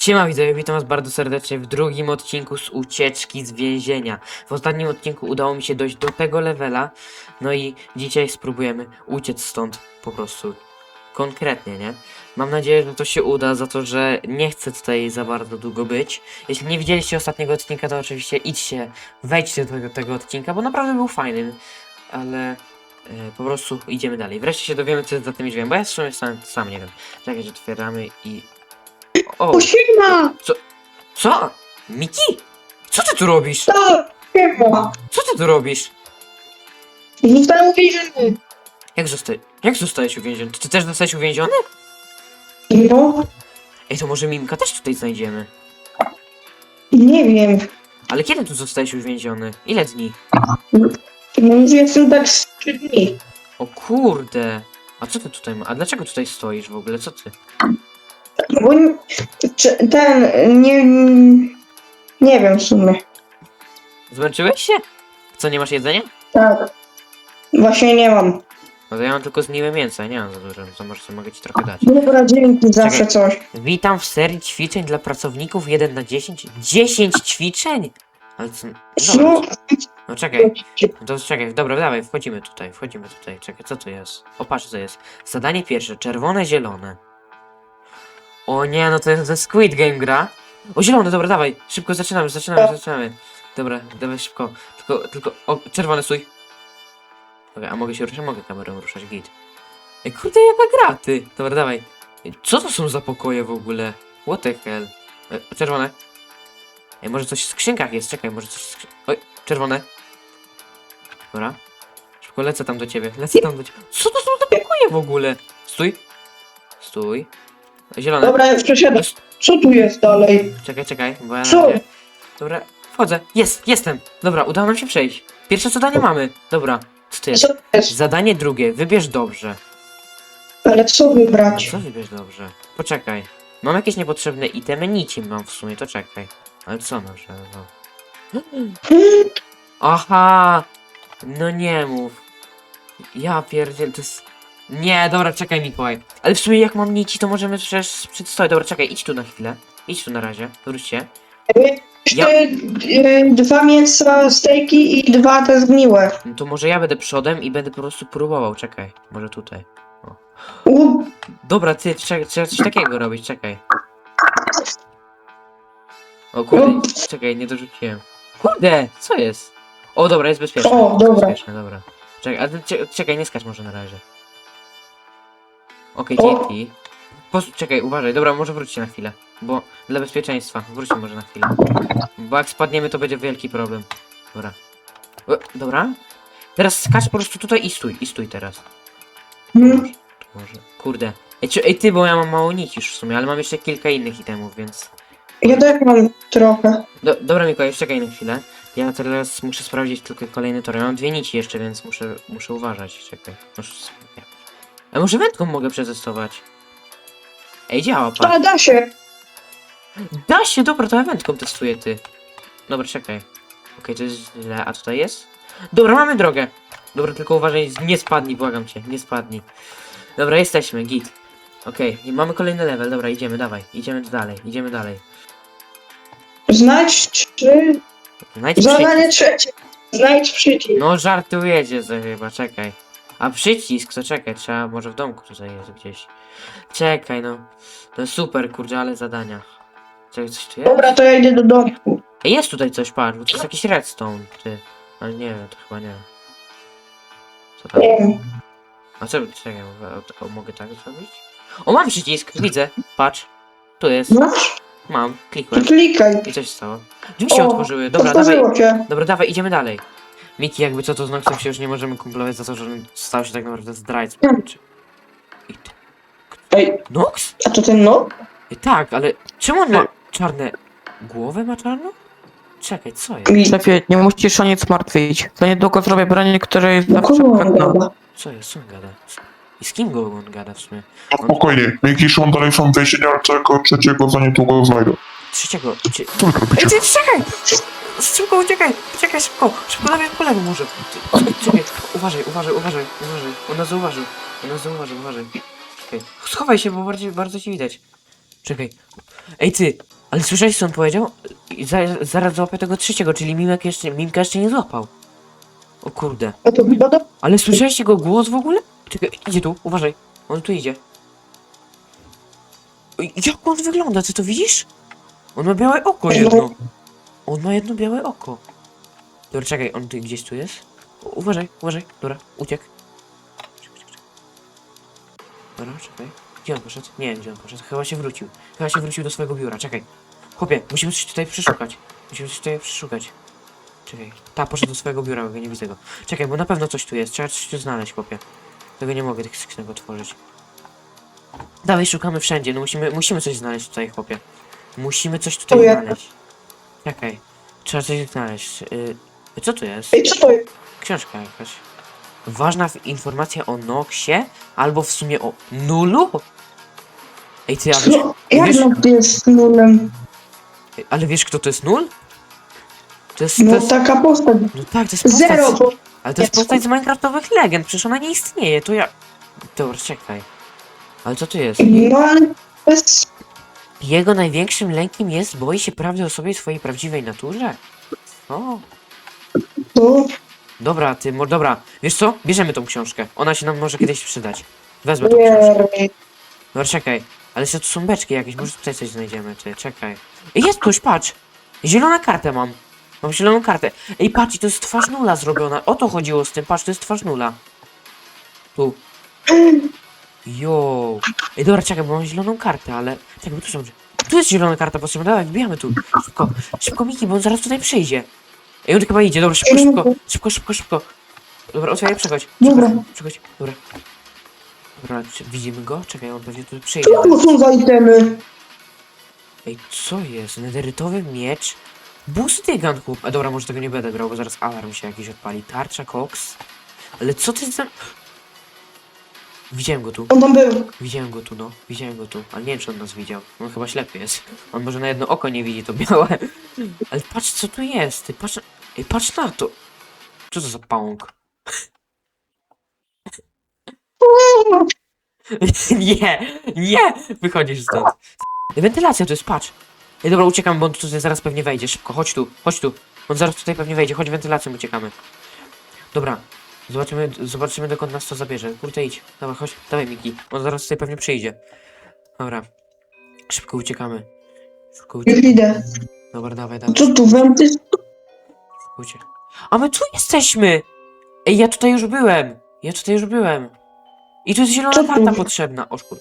Siema widzowie, witam was bardzo serdecznie w drugim odcinku z ucieczki z więzienia. W ostatnim odcinku udało mi się dojść do tego levela, no i dzisiaj spróbujemy uciec stąd po prostu konkretnie, nie? Mam nadzieję, że to się uda, za to, że nie chcę tutaj za bardzo długo być. Jeśli nie widzieliście ostatniego odcinka, to oczywiście idźcie, wejdźcie do tego, tego odcinka, bo naprawdę był fajny, ale... e, po prostu idziemy dalej. Wreszcie się dowiemy, co jest za tymi drzwiami, bo ja w sumie sam, sam nie wiem. Czekaj, otwieramy i... O! O, siema! Co? Miki? Co ty tu robisz? To, siema! Co ty tu robisz? Zostałem uwięziony. Jak, zosta jak zostałeś uwięziony? Ty też zostałeś uwięziony? No, Ej, to może Mimka też tutaj znajdziemy. nie wiem. Ale kiedy tu zostałeś uwięziony? Ile dni? No, już jestem tak z trzy dni. O kurde. A co ty tutaj ma? A dlaczego tutaj stoisz w ogóle? Co ty? Bo nie- czy- ten, nie... Nie wiem w sumie. Zmęczyłeś się? Co, nie masz jedzenia? Tak. Właśnie nie mam. No to ja mam tylko zgniłe mięso, ja nie mam za dużo, to może sobie mogę ci trochę dać. Dobra, dzięki, zawsze coś. Witam w serii ćwiczeń dla pracowników 1 na 10. 10 ćwiczeń? Ale co? Dobra, No, no czekaj. No to czekaj, dobra, dawaj, wchodzimy tutaj, wchodzimy tutaj. Czekaj, co tu jest? O, patrz co jest. Zadanie pierwsze, czerwone, zielone. O nie, no to jest ze Squid Game gra. O, zielone, dobra, dawaj, szybko zaczynamy, zaczynamy, zaczynamy. Dobra, dawaj szybko. Tylko, tylko, o, czerwony, stój. Dobra, a mogę się ruszać? Mogę kamerą ruszać, git. Ej, kurde, jaka gra, ty. Dobra, dawaj. Ej, Co to są za pokoje w ogóle? What the hell? E, czerwone. Ej, może coś w skrzynkach jest, czekaj, może coś w skrzyn... Oj, czerwone. Dobra. Szybko lecę tam do ciebie, lecę tam do ciebie. Co to są za pokoje w ogóle? Stój. Stój. Zielone. Dobra, już przesiadam. Co tu jest dalej? Czekaj, czekaj, bo ja Co? razie... Dobra, wchodzę. Jest, jestem. Dobra, udało nam się przejść. Pierwsze zadanie mamy. Dobra, co to jest? Co to jest? Zadanie drugie, wybierz dobrze. Ale co A wybrać? co wybierz dobrze? Poczekaj. Mam jakieś niepotrzebne itemy, nic nie mam w sumie, to czekaj. Ale co może, no. Aha! No nie mów. Ja pierdziel, to jest... Nie, dobra, czekaj Mikołaj. Ale w sumie jak mam nici, to możemy przecież przedstawić. Dobra, czekaj, idź tu na chwilę. Idź tu na razie, wróćcie. Ja- Dwa mięsa, stejki i dwa te zgniłe. No to może ja będę przodem i będę po prostu próbował, czekaj. Może tutaj. U, Dobra, ty, trzeba, trzeba coś takiego robić, czekaj. O kurde, czekaj, nie dorzuciłem. Kurde, co jest? O, dobra, jest bezpieczne. O, dobra. Bezpieczne, dobra. Czekaj, cie- czekaj, nie skacz może na razie. Okej, O. TNT. Pos- czekaj, uważaj, dobra, może wróćcie na chwilę. Bo dla bezpieczeństwa, wróćcie może na chwilę. Bo jak spadniemy, to będzie wielki problem. Dobra. Dobra. Teraz skacz po prostu tutaj i stój, i stój teraz. mm, Tu Może. Kurde. Ej, czy, ej ty, bo ja mam mało nici już w sumie, ale mam jeszcze kilka innych itemów, więc... ja też mam trochę. Do, dobra Mikołaj, czekaj na chwilę. Ja teraz muszę sprawdzić tylko kolejny tor. Ja mam dwie nici jeszcze, więc muszę, muszę uważać. Czekaj. Muszę... nie. A może wędką mogę przetestować? Ej, działa, pa. Ale da się. Da się, dobra, to ja wędką testuję, ty. Dobra, czekaj. Okej, to jest źle, a tutaj jest? Dobra, mamy drogę. Dobra, tylko uważaj, nie spadnij, błagam cię, nie spadnij. Dobra, jesteśmy, git. Okej, i mamy kolejny level, dobra, idziemy, dawaj, idziemy dalej, idziemy dalej. Znajdź trzy. Znajdź Zadanie trzecie. Znajdź przycisk. No żartujecie sobie chyba, czekaj. A przycisk, to czekaj, trzeba, może w domku tutaj jest gdzieś. Czekaj, no. No super, kurde, ale zadania. Czekaj, coś tu jest? Dobra, to ja idę do domku. Ej, jest tutaj coś, patrz, bo to jest jakiś redstone, ty. Ale nie wiem, to chyba nie. Co tam? Nie wiem. A co, czekaj, mogę, o, o, mogę tak zrobić? O, mam przycisk, widzę, patrz. Tu jest, Masz? mam, To klikłem klikaj. i coś stało. Drzwi się O, otworzyły, dobra, dawaj, Otworzyło się. dobra, dawaj, idziemy dalej. Miki, jakby co, to z Noxem się już nie możemy kumplować za to, że on stał się tak naprawdę zdrajcą. Hmm. Czy- I ty. Ej, Nox? a to ten no? Ej, tak, ale czemu on ma czarne... Głowę ma czarną? Czekaj, co jest? Mi. Szefie, nie musisz o nic martwić. Za niedługo zrobię branie, które jest No zawsze kogo on pewne. gada? Co jest, co on gada? I z kim go on gada w sumie? Spokojnie, Miki Szon dalej są w więzieniu, ale tego trzeciego za niedługo znajdę. Trzeciego, cie... Tylko Ej, ty, czekaj! Szybko uciekaj! Uciekaj szybko! Szybko na po lewo może! Czekaj, uważaj, uważaj, uważaj, uważaj. On nas zauważył. On nas zauważył, uważaj. Czekaj. Schowaj się, bo bardziej, bardzo ci widać. Czekaj. Ej ty, ale słyszałeś co on powiedział? Za, zaraz złapę tego trzeciego, czyli Mimek jeszcze, Mimka jeszcze nie złapał. O kurde. A to chyba do... Ale słyszałeś jego głos w ogóle? Czekaj, idzie tu, uważaj. On tu idzie. Jak on wygląda, ty to widzisz? On ma białe oko jedno. On ma jedno białe oko. Dobra, czekaj, on tu gdzieś tu jest? Uważaj, uważaj, dobra, czekaj. Dobra, czekaj. Gdzie on poszedł? Nie wiem, gdzie on poszedł. Chyba się wrócił. Chyba się wrócił do swojego biura, czekaj. Chłopie, musimy coś tutaj przeszukać. Musimy coś tutaj przeszukać. Czekaj. Ta poszedł do swojego biura, bo nie widzę go. Czekaj, bo na pewno coś tu jest. Trzeba coś tu znaleźć, chłopie. Tego nie mogę tych skrzynek otworzyć. Dawaj, szukamy wszędzie. No musimy, musimy coś znaleźć tutaj, chłopie. Musimy coś tutaj znaleźć. Czekaj. Trzeba coś znaleźć. Y, co tu jest? Ej, co to jest? Książka jakaś. Ważna w- informacja o Noxie, albo w sumie o Nulu? Ej, ty, a wiesz, No, jak wiesz, no jest nulem? ale wiesz kto to jest Nul? To jest, to No jest, taka postać. no tak, to jest postać, Zero, bo... ale to jest jest- postać z Minecraftowych legend, przecież ona nie istnieje, to ja... Dobra, czekaj. Ale co tu jest? No ale to jest... Jego największym lękiem jest, boi się prawdy o sobie i swojej prawdziwej naturze? O, No, dobra, ty, mo, dobra, wiesz co? Bierzemy tą książkę, ona się nam może kiedyś przydać. Wezmę tą książkę. Dobra, czekaj. Ale jeszcze tu są beczki jakieś, może tutaj coś znajdziemy, ty, czekaj. Ej, jest ktoś, patrz! Zielona kartę mam. Mam zieloną kartę. Ej, patrz, i to jest twarz nula zrobiona. O to chodziło z tym, patrz, to jest twarz nula. Tu. Jo. Ej, dobra, czekaj, bo mam zieloną kartę, ale... Czekaj, bo tu są... Tu jest zielona karta potrzebna, dawaj, wbijamy tu. Szybko, szybko, Miki, bo on zaraz tutaj przyjdzie. Ej, on chyba idzie, dobra, szybko, szybko, szybko, szybko, szybko. Dobra, otwieraj, przechodź. Dobra. Przechodź, dobra. Dobra, widzimy go? Czekaj, on pewnie tu przyjdzie. Co to są za itemy? Ej, co jest? Nederytowy miecz? Bustygan chłop. A dobra, może tego nie będę brał, bo zaraz alarm się jakiś odpali. Tarcza, koks. Ale co ty za... Widziałem go tu. On tam był. Widziałem go tu, no. Widziałem go tu. Ale nie wiem, czy on nas widział. On chyba ślepy jest. On może na jedno oko nie widzi to białe. Ale patrz, co tu jest. Ty patrz... Ej, patrz na to. Co to za pąk? nie, nie! Wychodzisz stąd. Wentylacja to jest, patrz. Ej, dobra, uciekamy, bo on tutaj zaraz pewnie wejdzie. Szybko, chodź tu, chodź tu. On zaraz tutaj pewnie wejdzie, chodź wentylacją uciekamy. Dobra, zobaczymy, zobaczymy dokąd nas to zabierze. Kurde, idź. Dobra, chodź, dawaj Miki. On zaraz tutaj pewnie przyjdzie. Dobra. Szybko uciekamy. Szybko Już uciekamy. idę. Dobra, dawaj, dawaj. Co tu, wenty? Szybko uciek- A my tu jesteśmy! Ej, ja tutaj już byłem! Ja tutaj już byłem. I tu jest zielona Co tu? karta potrzebna. O szkur.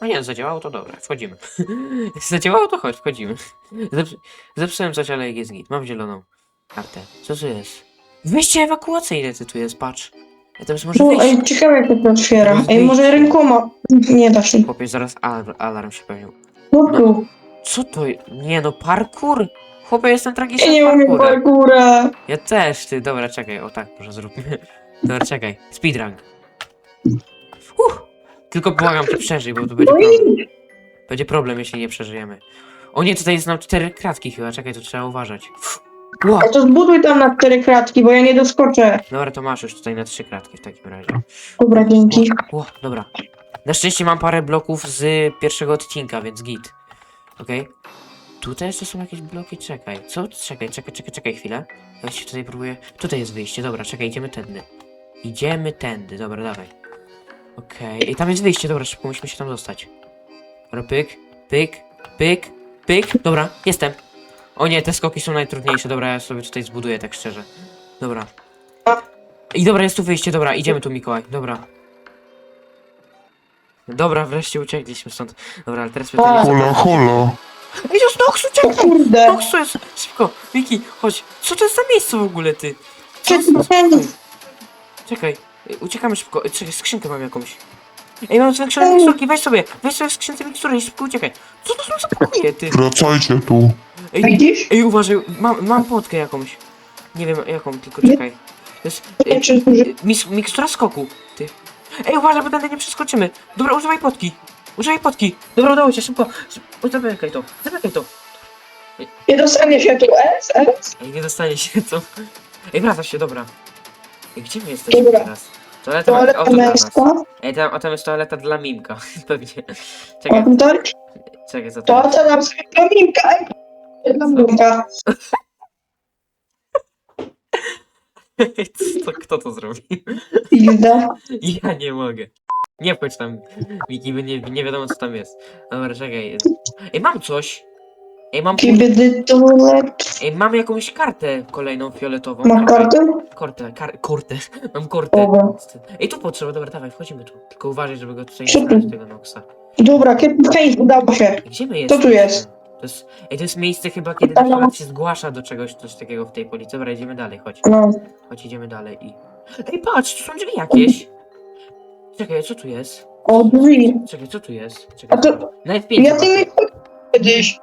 No nie, zadziałało to dobra, wchodzimy. zadziałało to chodź, wchodzimy. Zepsu zepsułem coś, ale jest git. Mam zieloną kartę. Co tu jest? Wyjście ewakuacyjne ty tu jest, patrz. Ja tam może No, wyjście. ej, ciekawe jak to się otwiera. Ej, może rękoma. Nie da się. Chłopie, zaraz alarm, alarm się pewnie. No tu. Co to je- Nie no, parkour! Chłopie, jestem Ja tragiczny nie w umiem parkourze. parkoura. Ja też, ty, dobra, czekaj, o tak, może zróbmy. Dobra, czekaj, speedrun. Uff, tylko błagam cię przeżyj, bo to będzie No problem. i... Będzie problem, jeśli nie przeżyjemy. O nie, tutaj jest nam cztery kratki chyba, czekaj, to trzeba uważać. A to zbuduj tam na cztery kratki, bo ja nie doskoczę. dobra, to masz już tutaj na trzy kratki w takim razie. Dobra, dzięki. O, dobra. Na szczęście mam parę bloków z pierwszego odcinka, więc git. Okej. Tutaj jeszcze są jakieś bloki, czekaj. Co? Czekaj, czekaj, czekaj, czekaj chwilę. Ja się tutaj próbuję. Tutaj jest wyjście, dobra, czekaj, idziemy tędy. Idziemy tędy, dobra, dawaj. Okej, i tam jest wyjście, dobra, szybko musimy się tam dostać. Dobra, pyk, pyk, pyk, pyk, dobra, jestem. O nie, te skoki są najtrudniejsze, dobra, ja sobie tutaj zbuduję, tak szczerze. Dobra. I dobra, jest tu wyjście, dobra, idziemy tu, Mikołaj, dobra. Dobra, wreszcie uciekliśmy stąd. Dobra, ale teraz pytanie... Hola, hola. Ej, to jest Nox, O uciekaj! kurde. Nox, to jest... Szybko, Miki, chodź. Co to jest za miejsce w ogóle, ty? Co jest... Czekaj. Czekaj, uciekamy szybko. Ej, Czekaj, skrzynkę mam jakąś. Ej, mam zwiększone miksturki, weź sobie, weź sobie w skrzynce mikstury i szybko uciekaj. Co to są za pokoje, ty? Wracajcie tu. Ej, Widzisz? ej uważaj, mam, mam potkę jakąś. Nie wiem jaką, tylko Nie. czekaj. To jest... Ej, Czy duży? Mis mikstura skoku, ty. Ej, uważaj, bo tędy nie przeskoczymy. Dobra, używaj potki. Używaj potki. Dobra, udało się, szybko. Szybko, Zamykaj to, zamykaj to. Nie dostanie się tu S, S? Ej, nie dostanie się, co? Ej, wracasz się, dobra. Ej, gdzie my jesteśmy Dobra. teraz? Toaleta, ma- Toaleta o, to dla nas. męska. Ej, tam, a tam jest toaleta dla Mimka, pewnie. Czekaj? Czekaj, co To to co nam sobie pamiętka? Jedna jest? Co, kto to zrobił? Pizda. Ja nie mogę. Nie wchodź tam, Miki, bo nie, nie wiadomo co tam jest. Dobra, czekaj. Ej, mam coś. Ej, mam, tulet. ej, mam jakąś kartę kolejną fioletową. Masz kartę? Kortę, kar, kortę. Mam kortę. Dobra. Ej, tu potrzeba, dobra, dawaj, wchodzimy tu. Tylko uważaj, żeby go tutaj nie Szybko. znaleźć, tego Noxa. Dobra, kiedy Hej, udało się. Gdzie my Co jesteśmy? tu jest? To jest, ej, to jest miejsce chyba, kiedy na przykład się zgłasza do czegoś, coś takiego w tej policji. Dobra, idziemy dalej, chodź. No. Chodź, idziemy dalej i... Ej, patrz, tu są drzwi jakieś. Czekaj, co tu jest? O, drzwi. Czekaj, co tu jest? Czekaj. A to pięć. ja tymi kiedyś.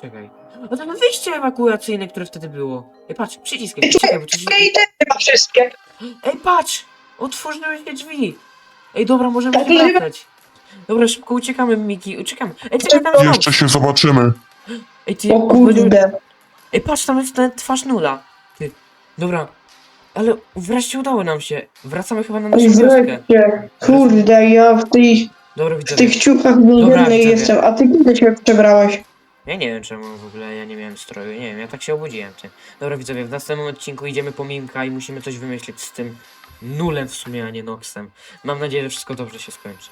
Czekaj. O, tam wyjście ewakuacyjne, które wtedy było. Ej, patrz, przycisk Ej, jakiś, czekaj, bo. I te chyba wszystkie. Ej, patrz! Otworzyły się drzwi! Ej, dobra, możemy Tak, się wracać. Dobra, szybko uciekamy, Miki, uciekamy. Ej, czekaj, tam Jeszcze się zobaczymy. Ej, ty, O kurde. Ej, patrz, tam jest ten twarz nula. Ty, dobra. Ale wreszcie udało nam się. Wracamy chyba na naszą wioskę. wreszcie. Kurde, ja w, tej, Dobra, w widzowie. tych ciuchach Dobra, jestem, a ty kiedy się przebrałeś? Ja nie wiem czemu w ogóle ja nie miałem stroju. Nie wiem, ja tak się obudziłem, ty. Dobra, widzowie, w następnym odcinku idziemy po Mimka i musimy coś wymyślić z tym nulem w sumie, a nie Noxem. Mam nadzieję, że wszystko dobrze się skończy.